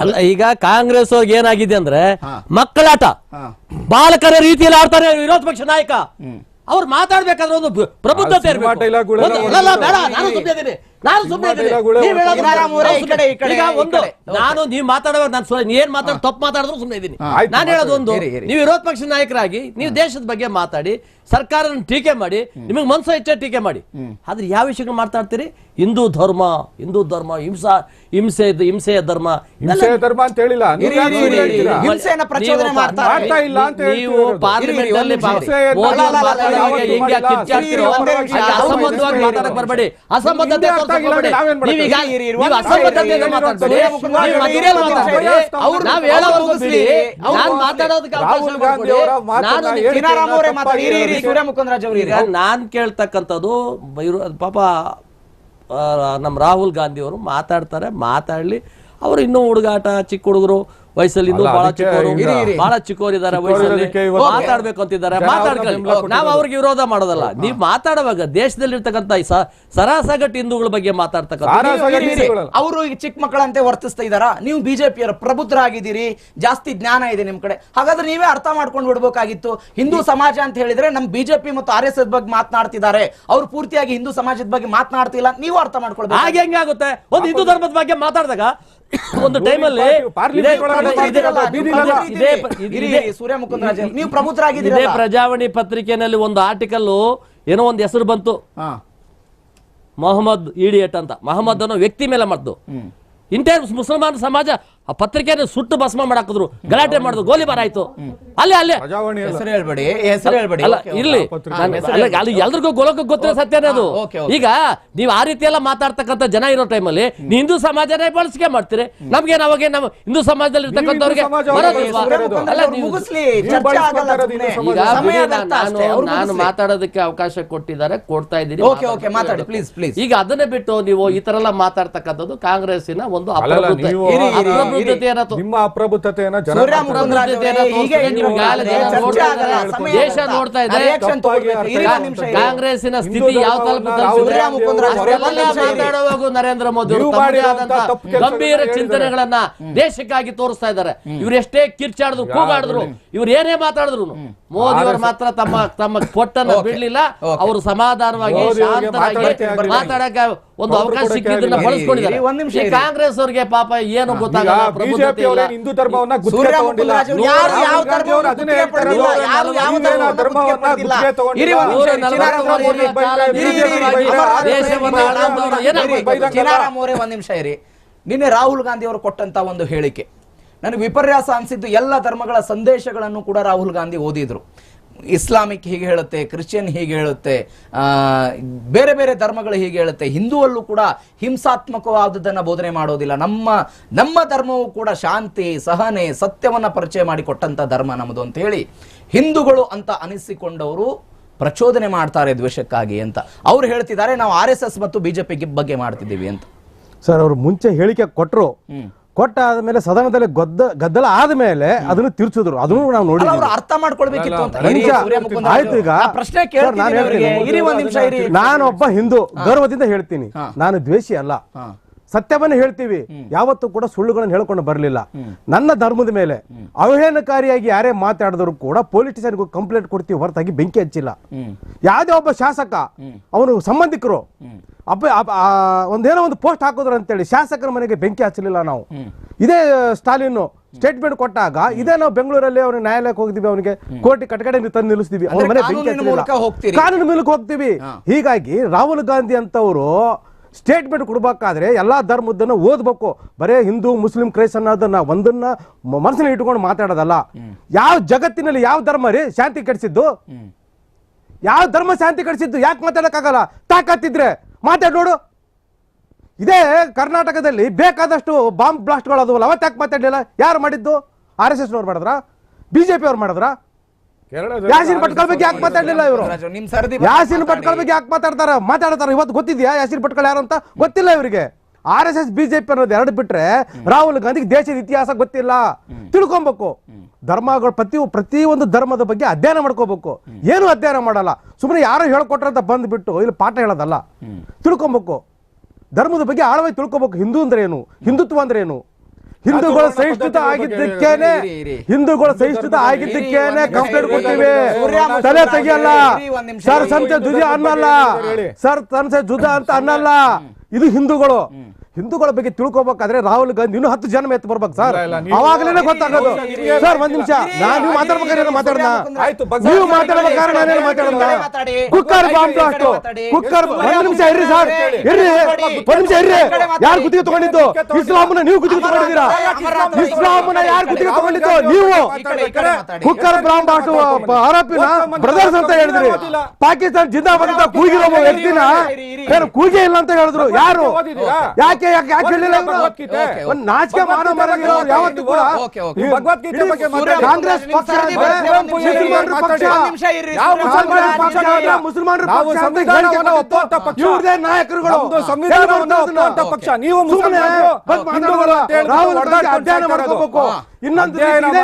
ಅಲ್ಲ ಈಗ ಕಾಂಗ್ರೆಸ್ ಅವ್ರಿಗೆ ಏನಾಗಿದೆ ಅಂದ್ರೆ ಮಕ್ಕಳಾಟ. ಬಾಲಕರ ರೀತಿಯಲ್ಲಿ ಆಡ್ತಾರೆ ವಿರೋಧ ಪಕ್ಷ ನಾಯಕ. ಅವ್ರು ಮಾತಾಡ್ಬೇಕಾದ್ರೆ ಒಂದು ಪ್ರ- ಪ್ರಬುದ್ಧತೆ ಸಿನಿಮಾ ಇರ್ಬೇಕು. ಡೈಲಾಗ್ಗಳೆಲ್ಲ ಒಂದು- ಒಂದು ಅಲ್ಲ, ಅಲ್ಲ, ಬೇಡ ನಾನು ಇದ್ದೀನಿ. ನಾನು ಸುಮ್ಮನೆ ಈಗ ಒಂದು ನಾನು ನೀವು ಮಾತಾಡುವಾಗ ನಾನು ಸುಮ್ಮನೆ ಏನ್ ಮಾತಾಡ್ ತಪ್ಪು ಮಾತಾಡಿದ್ರು ಸುಮ್ಮನೆ ಇದ್ದೀನಿ. ನಾನು ಹೇಳೋದು ಒಂದು. ನೀವು ವಿರೋಧ ಪಕ್ಷದ ನಾಯಕರಾಗಿ ನೀವು ದೇಶದ ಬಗ್ಗೆ ಮಾತಾಡಿ ಸರ್ಕಾರ ಟೀಕೆ ಮಾಡಿ ನಿಮಗೆ ಮನಸ್ಸು ಹೆಚ್ಚ ಟೀಕೆ ಮಾಡಿ. ಆದ್ರೆ ಯಾವ ವಿಷಯಗಳು ಮಾತಾಡ್ತೀರಿ? ಹಿಂದೂ ಧರ್ಮ ಹಿಂದೂ ಧರ್ಮ ಹಿಂಸಾ ಹಿಂಸೆ ಹಿಂಸೆಯ ಧರ್ಮ ಧರ್ಮ ಅಂತ ಹೇಳಿಲ್ಲ. ನೀವು. ಪಾರ್ಲಿಮೆಂಟ್ ಅಲ್ಲಿ ಅಸಂಬದ್ಧವಾಗಿ ಮಾತಾಡಕ್ ಬರಬೇಡಿ. ಅಸಂಬದ್ಧತೆ ನಾನು ಮುಗಿಸ್ಲಿ. ಮಾತಾಡೋದಕ್ಕೆ ಅವಕಾಶ ರಾಹುಲ್ ಗಾಂಧಿ ಅವರ ಮಾತನ್ನ ನಾನು ಹೇಳಿಕೆ ಚಿನಾರಾಮ್ ಅವರೇ ತಪ್ಪಾಗಿ ಮಾತಾಡಿ ಇರಿ, ಇರಿ, ಸೂರ್ಯ ಮುಕುಂದರಾಜ್ ಅವರು ಇರಿ. ಈಗ ನಾನ್ ಕೇಳ್ತಕ್ಕಂಥದ್ದು ಬೈರು- ಪಾಪ ನಮ್ ನಮ್ಮ ರಾಹುಲ್ ಗಾಂಧಿ ಅವರು ಮಾತಾಡ್ತಾರೆ ಮಾತಾಡ್ಲಿ ಅವ್ರು ಇನ್ನೂ ಹುಡುಗಾಟ ಚಿಕ್ಕ ಹುಡುಗರು ವಯಸ್ಸಲ್ಲಿ ಇನ್ನೂ ಬಹಳ ಚಿಕ್ಕವರು ಇರಿ, ಇರಿ. ಬಹಳ ಚಿಕ್ಕವರಿದ್ದಾರೆ ಇದಾರೆ ವಯಸ್ಸಲ್ಲಿ. ಮಾತಾಡ್ಬೇಕು ಅಂತಿದ್ದಾರೆ ಮಾತಾಡ್ಕೊಳ್ಳಿ. ನಾವು. ಅವ್ರಿಗೆ ವಿರೋಧ ಮಾಡೋದಲ್ಲ. ನೀವು ಮಾತಾಡುವಾಗ ದೇಶದಲ್ಲಿ ಇರ್ತಕ್ಕಂತ ಸರಾಸಗಟ್ಟು ಹಿಂದೂಗಳ ಬಗ್ಗೆ ಮಾತಾಡ್ತಕ್ಕಂಥ. ಅವರು ಈಗ ಚಿಕ್ಕ ಮಕ್ಕಳಂತೆ ವರ್ತಿಸ್ತಾ ಇದಾರ ನೀವು ಬಿಜೆಪಿಯರ ಪ್ರಬುದ್ಧರಾಗಿದ್ದೀರಿ ಜಾಸ್ತಿ ಜ್ಞಾನ ಇದೆ ನಿಮ್ ಕಡೆ. ಹಾಗಾದ್ರೆ ನೀವೇ ಅರ್ಥ ಮಾಡ್ಕೊಂಡು ಬಿಡ್ಬೇಕಾಗಿತ್ತು. ಹಿಂದೂ ಸಮಾಜ ಅಂತ ಹೇಳಿದ್ರೆ ನಮ್ ಬಿಜೆಪಿ ಮತ್ತು ಆರ್ ಎಸ್ ಎಸ್ ಬಗ್ಗೆ ಮಾತನಾಡ್ತಿದ್ದಾರೆ. ಅವ್ರು ಪೂರ್ತಿಯಾಗಿ ಹಿಂದೂ ಸಮಾಜದ ಬಗ್ಗೆ ಮಾತನಾಡ್ತಿಲ್ಲ. ನೀವು ಅರ್ಥ ಮಾಡ್ಕೊಳ್ಬೇಕು ಹಾಗೆ ಹೆಂಗಾಗುತ್ತೆ? ಒಂದು ಹಿಂದೂ ಧರ್ಮದ ಬಗ್ಗೆ ಮಾತಾಡಿದಾಗ ಒಂದು ಟೈಮಲ್ಲಿ ನೀವು ಪ್ರಜಾವಾಣಿ ಪತ್ರಿಕೆನಲ್ಲಿ ಒಂದು ಆರ್ಟಿಕಲ್ ಏನೋ ಒಂದು ಹೆಸರು ಬಂತು. ಮೊಹಮ್ಮದ್ ಇಡಿಯಟ್ ಅಂತ. ಮೊಹಮ್ಮದ್ ಅನ್ನೋ ವ್ಯಕ್ತಿ ಮೇಲೆ ಮಾಡ್ತು ಇಂಟೇ ಮುಸಲ್ಮಾನ ಸಮಾಜ ಆ ಪತ್ರಿಕೆಯನ್ನು ಸುಟ್ಟು ಭಸ್ಮ ಮಾಡಾಕಿದ್ರು ಗಲಾಟೆ ಮಾಡಿದ್ರು ಗೋಲಿಬಾರ್ ಆಯ್ತು ಅಲ್ಲೇ ಅಲ್ಲೇ. ಹೆಸರು ಹೇಳ್ಬೇಡಿ ಹೆಸರು ಹೇಳ್ಬೇಡಿ ಅಲ್ಲ. ಇರ್ಲಿ. ನಾನು- ಅಲ್ಲ, ಎಲ್ರಿಗೂ ಗೋಲಕ್ಕೆ ಗೊತ್ತಿರೋ ಸತ್ಯನೇ ಅದು ಹಾ. ಈಗ ನೀವು ಆ ರೀತಿ ಎಲ್ಲ ಮಾತಾಡ್ತಕ್ಕಂಥ ಜನ ಇರೋ ಟೈಮಲ್ಲಿ ನೀ ಹಿಂದೂ ಸಮಾಜನೇ ಬಳಸಿಕೆ ಮಾಡ್ತೀರಿ ನಮ್ಗೆ ಅವಾಗ ನಾವು ಹಿಂದೂ ಸಮಾಜದಲ್ಲಿ ಇರ್ತಕ್ಕಂಥವ್ರಿಗೆ ಹಿಂದೂ ಸಮಾಜ ಬರೋದಿಲ್ವಾ? ಸೂರ್ಯ ಮುಕುಂದರಾಜ್ ಅಲ್ಲ, ಅವ್ರು ನೀವು- ಮುಗಿಸ್ಲಿ ನೀವು ಚರ್ಚೆ ಬಳಸ್ಕೊತಾ ಆಗಲ್ಲ ಇರೋದು ಸುಮ್ನೆ. ಇನ್ನೂ ಈಗ ಸಮಯ ಬಿಡಿ, ವ್ಯರ್ಥ ನಾನು ಅಷ್ಟೇ. ಅವ್ರು ನಾನು ಮುಗಿಸ್ಲಿ. ಮಾತಾಡೋದಕ್ಕೆ ಅವಕಾಶ ಕೊಟ್ಟಿದ್ದಾರೆ ಕೊಡ್ತಾ ಇದ್ದೀನಿ ಓಕೆ, ಓಕೆ, ಮಾತಾಡಿ, please, please. ಈಗ ಅದನ್ನೇ ಬಿಟ್ಟು ನೀವು ಈ ತರ ಎಲ್ಲ ಮಾತಾಡ್ತಕ್ಕಂಥದ್ದು ಕಾಂಗ್ರೆಸ್ಸಿನ ಒಂದು ಅಲ್ಲಲ್ಲ, ಅಪ್ರಬುದ್ಧ- ನೀವು ಇರಿ, ಇರಿ, ಇರಿ. ನಿಮ್ಮ ಅಪ್ರಬುದ್ಧತೆಯನ್ನ ದೇಶ ನೋಡ್ತಾ ಇದೆ. ಕಾಂಗ್ರೆಸ್ಸಿನ ಸ್ಥಿತಿ ಯಾವ. ಮಾತಾಡುವಾಗ ನರೇಂದ್ರ ಮೋದಿ ಗಂಭೀರ ಚಿಂತನೆಗಳನ್ನ ದೇಶಕ್ಕಾಗಿ ತೋರಿಸ್ತಾ ಇದ್ದಾರೆ. ಇವ್ರು ಎಷ್ಟೇ ಕಿರ್ಚಾಡಿದ್ರು ಕೂಗಾಡಿದ್ರು ಇವ್ರು ಏನೇ ಮಾತಾಡಿದ್ರು ಮೋದಿ ಅವರು ಮಾತ್ರ ತಮ್ಮ ತಮ್ಮ ಪೊಟ್ಟನ್ನ Okay. ಬಿಡ್ಲಿಲ್ಲ. ಅವರು ಸಮಾಧಾನವಾಗಿ ಶಾಂತವಾಗಿ. ಮಾತಾಡಕ್ಕೆ ಒಂದು ಅವಕಾಶ ಸಿಕ್ಕಿದ್ದನ್ನ. ಬಳಸ್ಕೊಂಡಿದ್ದಾರೆ. ಒಂದ್ ನಿಮಿಷ ಕಾಂಗ್ರೆಸ್ ಅವ್ರಿಗೆ ಪಾಪ ಏನು ಗೊತ್ತಾಗಲ್ಲ ಬಿಜೆಪಿ ಹಿಂದೂ ಧರ್ಮವನ್ನ ಒಂದ್ ನಿಮಿಷ ಇರಿ. ನಿನ್ನೆ ರಾಹುಲ್ ಗಾಂಧಿ ಅವರು ಕೊಟ್ಟಂತ ಒಂದು ಹೇಳಿಕೆ. ನನಗೆ ವಿಪರ್ಯಾಸ ಅನಿಸಿದ್ದು ಎಲ್ಲ ಧರ್ಮಗಳ ಸಂದೇಶಗಳನ್ನು ಕೂಡ ರಾಹುಲ್ ಗಾಂಧಿ ಓದಿದ್ರು. ಇಸ್ಲಾಮಿಕ್ ಹೀಗೆ ಹೇಳುತ್ತೆ ಕ್ರಿಶ್ಚಿಯನ್ ಹೀಗೆ ಹೇಳುತ್ತೆ ಆ, ಬೇರೆ ಬೇರೆ ಧರ್ಮಗಳು ಹೀಗೆ ಹೇಳುತ್ತೆ. ಹಿಂದೂವಲ್ಲೂ ಕೂಡ ಹಿಂಸಾತ್ಮಕವಾದದ್ದನ್ನು ಬೋಧನೆ ಮಾಡೋದಿಲ್ಲ. ನಮ್ಮ ನಮ್ಮ ಧರ್ಮವು ಕೂಡ ಶಾಂತಿ ಸಹನೆ ಸತ್ಯವನ್ನು ಪರಿಚಯ ಮಾಡಿಕೊಟ್ಟಂಥ ಧರ್ಮ ನಮ್ಮದು ಅಂತ ಹೇಳಿ ಹಿಂದೂಗಳು ಅಂತ ಅನಿಸಿಕೊಂಡವರು ಪ್ರಚೋದನೆ ಮಾಡ್ತಾರೆ ದ್ವೇಷಕ್ಕಾಗಿ ಅಂತ. ಅವ್ರು ಹೇಳ್ತಿದ್ದಾರೆ ನಾವು ಆರ್ ಎಸ್ ಎಸ್ ಮತ್ತು ಬಿಜೆಪಿ ಬಗ್ಗೆ ಮಾಡ್ತಿದ್ದೀವಿ ಅಂತ. ಸರ್ ಅವರು ಮುಂಚೆ ಹೇಳಿಕೆ ಕೊಟ್ಟರು ಕೊಟ್ಟ ಆದ್ಮೇಲೆ ಸದನದಲ್ಲಿ ಗದ್ದ ಗದ್ದಲ ಆದ್ಮೇಲೆ ಅದನ್ನು ತಿರ್ಚಿದ್ರು. ಅದನ್ನು ನಾವು ನೋಡಿ ನೋಡಿದ್ವಿ. ಅವ್ರು ಅರ್ಥ ಮಾಡ್ಕೊಳ್ಬೇಕಿತ್ತು ಅಂತ. ಆಯ್ತು ಈಗ. ಆ ಪ್ರಶ್ನೆ ಸರ್, ಕೇಳ್ತೀನಿ ನಾನು ಅವ್ರಿಗೆ. ಹೇಳ್ತೀನಿ. ಇರಿ ಒಂದ್ ನಿಮಿಷ ಇರಿ. ನಾನೊಬ್ಬ ಹಿಂದೂ ಗರ್ವದಿಂದ ಹೇಳ್ತೀನಿ. ನಾನು ದ್ವೇಷಿ ಅಲ್ಲ. ಸತ್ಯವನ್ನ ಹೇಳ್ತೀವಿ. ಯಾವತ್ತೂ ಕೂಡ ಸುಳ್ಳುಗಳನ್ನು ಹೇಳ್ಕೊಂಡು ಬರಲಿಲ್ಲ. ನನ್ನ ಧರ್ಮದ ಮೇಲೆ ಅವಹೇಳನಕಾರಿಯಾಗಿ ಯಾರೇ ಮಾತಾಡಿದ್ರು ಕೂಡ ಪೊಲೀಸ್ ಸ್ಟೇಷನ್ಗೂ ಕಂಪ್ಲೇಂಟ್ ಕೊಡ್ತೀವಿ ಹೊರತಾಗಿ ಬೆಂಕಿ ಹಚ್ಚಿಲ್ಲ. ಯಾವುದೇ ಒಬ್ಬ ಶಾಸಕ ಅವನು ಸಂಬಂಧಿಕರು ಅಪ್ಪ ಒಂದೇನೋ ಒಂದು ಪೋಸ್ಟ್ ಹಾಕಿದ್ರು ಅಂತೇಳಿ ಶಾಸಕರ ಮನೆಗೆ ಬೆಂಕಿ ಹಚ್ಚಲಿಲ್ಲ ನಾವು. ಇದೇ ಸ್ಟಾಲಿನ್ ಸ್ಟೇಟ್ಮೆಂಟ್ ಕೊಟ್ಟಾಗ ಇದೇ ನಾವು ಬೆಂಗಳೂರಲ್ಲಿ ಅವ್ರ ನ್ಯಾಯಾಲಯಕ್ಕೆ ಹೋಗಿದ್ವಿ ಅವನಿಗೆ. ಕೋರ್ಟ್ ಕಟ್ಟಕಡೆ ತಂದು ನಿಲ್ಲಿಸ್ತೀವಿ. ಅವ್ರ ಮನೆ ಬೆಂಕಿ. ಕಾನೂನು ಮೂಲಕ ಹೋಗ್ತೀವಿ. ಹೀಗಾಗಿ ರಾಹುಲ್ ಗಾಂಧಿ ಅಂತವರು ಸ್ಟೇಟ್ಮೆಂಟ್ ಕೊಡಬೇಕಾದ್ರೆ ಎಲ್ಲ ಧರ್ಮದನ್ನ ಓದಬೇಕು. ಬರೇ ಹಿಂದೂ ಮುಸ್ಲಿಂ ಕ್ರೈಸ್ಟ್ ಅನ್ನೋದನ್ನ ಒಂದನ್ನ ಮನಸ್ಸಿನ ಇಟ್ಕೊಂಡು ಮಾತಾಡೋದಲ್ಲ. ಯಾವ ಜಗತ್ತಿನಲ್ಲಿ ಯಾವ ಧರ್ಮ ರೀ? ಶಾಂತಿ ಕೆಡಿಸಿದ್ದು? ಯಾವ ಧರ್ಮ ಶಾಂತಿ ಕೆಡಿಸಿದ್ದು? ಯಾಕೆ ಮಾತಾಡೋಕ್ಕಾಗಲ್ಲ? ತಾಕತ್ತಿದ್ರೆ. ಮಾತಾಡ್ ನೋಡು. ಇದೇ ಕರ್ನಾಟಕದಲ್ಲಿ ಬೇಕಾದಷ್ಟು ಬಾಂಬ್ ಬ್ಲಾಸ್ಟ್ಗಳು ಅದವಲ್ಲ ಅವತ್ತು ಯಾಕೆ ಮಾತಾಡಲಿಲ್ಲ? ಯಾರು ಮಾಡಿದ್ದು? ಆರ್ ಎಸ್ ಎಸ್ ಅವ್ರು ಮಾಡಿದ್ರ? ಬಿಜೆಪಿ ಅವ್ರು ಮಾಡಿದ್ರ? ಯಾಸಿನ್ ಭಟ್ಕಳ ಬಗ್ಗೆ ಯಾಕೆ ಮಾತಾಡಲಿಲ್ಲ ಇವರು? ನಿಮ್ ಸರದಿ ಯಾಸಿನ್ ಭಟ್ಕಳ ಬಗ್ಗೆ ಯಾಕೆ ಮಾತಾಡ್ತಾರ? ಮಾತಾಡ್ತಾರ. ಇವತ್ತು ಗೊತ್ತಿದ್ಯಾ ಯಾಸಿನ್ ಭಟ್ಕಳ ಯಾರು ಅಂತ? ಗೊತ್ತಿಲ್ಲ ಇವರಿಗೆ. ಆರ್ ಎಸ್ ಎಸ್ ಬಿಜೆಪಿ ಅನ್ನೋದು ಎರಡು ಬಿಟ್ರೆ ರಾಹುಲ್ ಗಾಂಧಿಗೆ ದೇಶದ ಇತಿಹಾಸ ಗೊತ್ತಿಲ್ಲ. ತಿಳ್ಕೊಬೇಕು. ಧರ್ಮಗಳು ಪ್ರತಿ ಪ್ರತಿ ಒಂದು ಧರ್ಮದ ಬಗ್ಗೆ ಅಧ್ಯಯನ ಮಾಡ್ಕೋಬೇಕು. ಏನು ಅಧ್ಯಯನ ಮಾಡಲ್ಲ. ಸುಮ್ಮನೆ ಯಾರೋ ಹೇಳ್ಕೊಟ್ರಂತ ಬಂದ್ಬಿಟ್ಟು ಇಲ್ಲಿ ಪಾಠ ಹೇಳೋದಲ್ಲ. ತಿಳ್ಕೊಬೇಕು. ಧರ್ಮದ ಬಗ್ಗೆ ಆಳವಾಗಿ ತಿಳ್ಕೊಬೇಕು. ಹಿಂದೂ ಅಂದ್ರೆ ಏನು? ಹಿಂದುತ್ವ ಅಂದ್ರೆ ಏನು? ಹಿಂದೂಗಳ ಸಹಿಷ್ಣುತ ಆಗಿದ್ದಕ್ಕೇನೆ. ಹಿಂದೂಗಳ ಸಹಿಷ್ಣುತ ಆಗಿದ್ದಕ್ಕೇನೆ ಕಂಪ್ಲೇಂಟ್ ಕೊಡ್ತೀವಿ ತಲೆ ತೆಗಿಯಲ್ಲ. ಸರ್. ಸಂತೆ ಜುಜ ಅನ್ನಲ್ಲ. ಸರ್ ತನ್ಸೆ ಜುದ ಅಂತ ಅನ್ನಲ್ಲ. ಇದು ಹಿಂದೂಗಳು. ಹಿಂದೂಗಳ ಬಗ್ಗೆ ತಿಳ್ಕೊಬೇಕಾದ್ರೆ ರಾಹುಲ್ ಗಾಂಧಿ ಇನ್ನೂ ಹತ್ತು ಜನ ಎತ್ತು ಬರ್ಬೇಕು ಸರ್. ಅವಾಗಲೇ ಗೊತ್ತಾಗೋದು. ಸರ್ ಒಂದ್ ನಿಮಿಷ. ನಾನು ನೀವು ಮಾತಾಡ್ಬೇಕಾದ್ರೆ ಮಾತಾಡೋಣ? ನೀವು ಮಾತಾಡ್ಬೇಕಾದ್ರೆ ನಾನೇನು ಮಾತಾಡೋಣ. ಕುಕ್ಕರ್ ಬಾಂಬ್ ಬ್ಲಾಸ್ಟ್ ಕುಕ್ಕರ್ ಒಂದ್ ನಿಮಿಷ ಇರ್ರಿ ಸರ್. ಇರ್ರಿ. ಒಂದ್ ನಿಮಿಷ ಇರ್ರಿ. ಯಾರು ಗುತ್ತಿಗೆ ತಗೊಂಡಿದ್ದು? ಇಸ್ಲಾಂನ ನೀವು ಗುತ್ತಿಗೆ ತಗೊಂಡಿದ್ದೀರಾ? ಅಮರನಾಥ ಯಾರ್ ಗುತ್ತಿಗೆ ತಗೊಂಡಿದ್ದು? ನೀವು ಕುಕ್ಕರ್ ಬಾಂಬ್ ಬ್ಲಾಸ್ಟ್ ಆರೋಪಿನ ಬ್ರದರ್ಸ್ ಅಂತ ಹೇಳಿದ್ರಿ. ಪಾಕಿಸ್ತಾನ ಜಿಂದಾಬಾದ್ ಅಂತ ಕೂಗಿರೋ ವ್ಯಕ್ತಿನ ಕೂಗೇ ಇಲ್ಲ ಅಂತ ಹೇಳಿದ್ರು. ಯಾರು? ಓದಿದ್ದೀರಾ? ಯಾಕೆ ಯಾಕೆ ಯಾಕೆ ಹೇಳಿಲ್ಲ ಇವ್ರು? ಭಗವದ್ಗೀತೆ. ಒಂದ್ ನಾಚಿಕೆ ಮಾನವ ಮರಗಿರೋ ಯಾವತ್ತು ಕೂಡ ಓಕೆ, ಓಕೆ. ನೀವು ಭಗವದ್ಗೀತೆ ಬಗ್ಗೆ ಮಾತಾಡಿ. ಕಾಂಗ್ರೆಸ್ ಪಕ್ಷ ಅಂದ್ರೆ ಮುಸಲ್ಮಾನರ ಪಕ್ಷ ಒಂದ್ ನಿಮಿಷ ಇರ್ರಿ, ಯಾವ ಮುಸಲ್ಮಾನರ. ಪಕ್ಷ ಅಂದ್ರೆ ಅಲ್ಲ. ಮುಸಲ್ಮಾನರ ನಾವು ಪಕ್ಷ ಅಂತ ಸಂವಿಧಾನವನ್ನ ಹೇಳಿಕೆ ಒಪ್ಪುವಂತ ಪಕ್ಷ. ಇವ್ರದೇ ನಾಯಕರುಗಳು ನಮ್ದು ಸಂವಿಧಾನವನ್ನ ಒಪ್ಪುವಂತ ಪಕ್ಷ. ನೀವು ಬಂದ್ ಹಿಂದೂಗಳು. ಅಂತ ರಾಹುಲ್ ಗಾಂಧಿ ಅಧ್ಯಯನ. ಮಾಡ್ಕೋಬೇಕು ಇನ್ನೊಂದು ರೀತಿ ಇದೆ.